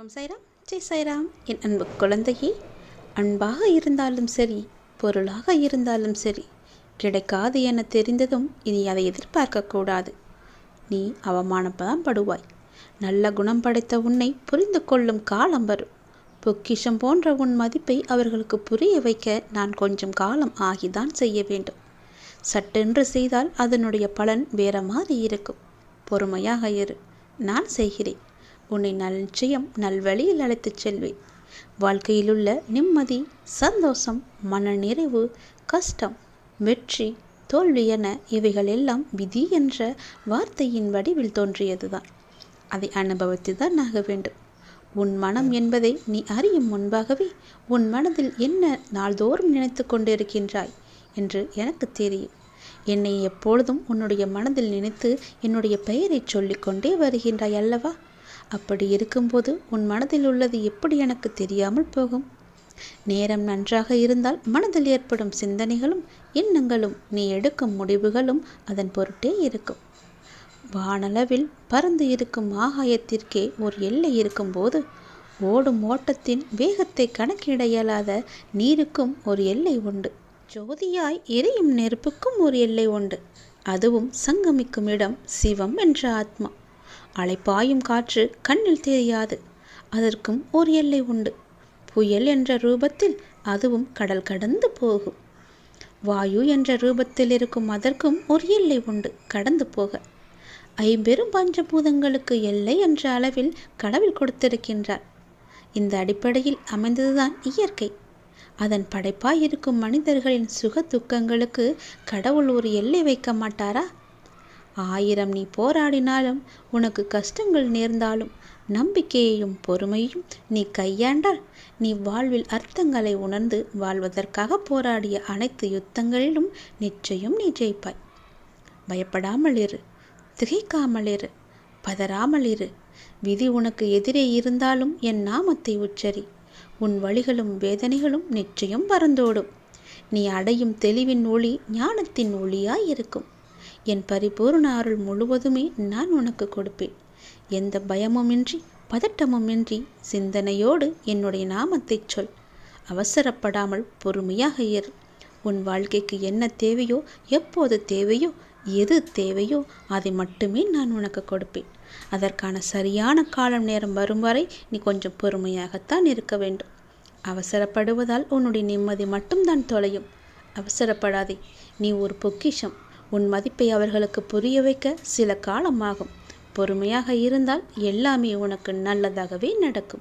ஓம் சைராம். ஜெய் சைராம். என் அன்பு குழந்தையே அன்பாக இருந்தாலும் சரி பொருளாக இருந்தாலும் சரி கிடைக்காது என தெரிந்ததும் இனி அதை எதிர்பார்க்கக்கூடாது நீ அவமானப்பதான் படுவாய். நல்ல குணம் படைத்த உன்னை புரிந்து கொள்ளும் காலம் வரும். பொக்கிஷம் போன்ற உன் மதிப்பை அவர்களுக்கு புரிய வைக்க நான் கொஞ்சம் காலம் ஆகிதான் செய்ய வேண்டும். சட்டென்று செய்தால் அதனுடைய பலன் வேற மாதிரி இருக்கும். பொறுமையாக இரு. நான் செய்கிறேன். உன்னை நல் நிச்சயம் நல்வழியில் அழைத்துச் செல்வேன். வாழ்க்கையிலுள்ள நிம்மதி சந்தோஷம் மனநிறைவு கஷ்டம் வெற்றி தோல்வி என இவைகள் எல்லாம் விதி என்ற வார்த்தையின் வடிவில் தோன்றியதுதான். அதை அனுபவித்து தான் ஆக வேண்டும். உன் மனம் என்பதை நீ அறியும் முன்பாகவே உன் மனதில் என்ன நாள்தோறும் நினைத்து கொண்டிருக்கின்றாய் என்று எனக்கு தெரியும். என்னை எப்பொழுதும் உன்னுடைய மனதில் நினைத்து என்னுடைய பெயரை சொல்லிக்கொண்டே வருகின்றாய் அல்லவா? அப்படி இருக்கும்போது உன் மனதில் உள்ளது எப்படி எனக்கு தெரியாமல் போகும்? நேரம் நன்றாக இருந்தால் மனதில் ஏற்படும் சிந்தனைகளும் எண்ணங்களும் நீ எடுக்கும் முடிவுகளும் அதன் பொருட்டே இருக்கும். வானளவில் பறந்து இருக்கும் ஆகாயத்திற்கே ஒரு எல்லை இருக்கும்போது ஓடும் ஓட்டத்தின் வேகத்தை கணக்கிட இயலாத நீருக்கும் ஒரு எல்லை உண்டு. ஜோதியாய் எரியும் நெருப்புக்கும் ஒரு எல்லை உண்டு. அதுவும் சங்கமிக்கும் இடம் சிவம் என்ற ஆத்மா. அலைப்பாயும் காற்று கண்ணில் தெரியாது. அதற்கும் ஒரு எல்லை உண்டு. புயல் என்ற ரூபத்தில் அதுவும் கடல் கடந்து போகும். வாயு என்ற ரூபத்தில் இருக்கும் அதற்கும் ஒரு எல்லை உண்டு கடந்து போக. ஐம்பெரும் பஞ்சபூதங்களுக்கு எல்லை என்ற அளவில் கடவுள் கொடுத்திருக்கின்றார். இந்த அடிப்படையில் அமைந்ததுதான் இயற்கை. அதன் படைப்பாய் இருக்கும் மனிதர்களின் சுக துக்கங்களுக்கு கடவுள் ஒரு எல்லை வைக்க மாட்டாரா? ஆயிரம் நீ போராடினாலும் உனக்கு கஷ்டங்கள் நேர்ந்தாலும் நம்பிக்கையையும் பொறுமையும் நீ கையாண்டால் நீ வாழ்வில் அர்த்தங்களை உணர்ந்து வாழ்வதற்காக போராடிய அனைத்து யுத்தங்களிலும் நிச்சயம் நீ ஜெயிப்பாய். பயப்படாமல் இரு திகைக்காமல் இரு பதறாமல் இரு. விதி உனக்கு எதிரே இருந்தாலும் என் நாமத்தை உச்சரி. உன் வழிகளும் வேதனைகளும் நிச்சயம் பறந்தோடும். நீ அடையும் தெளிவின் ஒளி ஞானத்தின் ஒளியாய் இருக்கும். என் பரிபூர்ண அருள் முழுவதுமே நான் உனக்கு கொடுப்பேன். எந்த பயமுமின்றி பதட்டமுமின்றி சிந்தனையோடு என்னுடைய நாமத்தைச் சொல். அவசரப்படாமல் பொறுமையாக இரு. உன் வாழ்க்கைக்கு என்ன தேவையோ எப்போது தேவையோ எது தேவையோ அதை மட்டுமே நான் உனக்கு கொடுப்பேன். அதற்கான சரியான காலம் நேரம் வரும் வரை நீ கொஞ்சம் பொறுமையாகத்தான் இருக்க வேண்டும். அவசரப்படுவதால் உன்னுடைய நிம்மதி மட்டும்தான் தொலையும். அவசரப்படாதே. நீ ஒரு பொக்கிஷம். உன் மதிப்பை அவர்களுக்கு புரிய வைக்க சில காலமாகும். பொறுமையாக இருந்தால் எல்லாமே உனக்கு நல்லதாகவே நடக்கும்.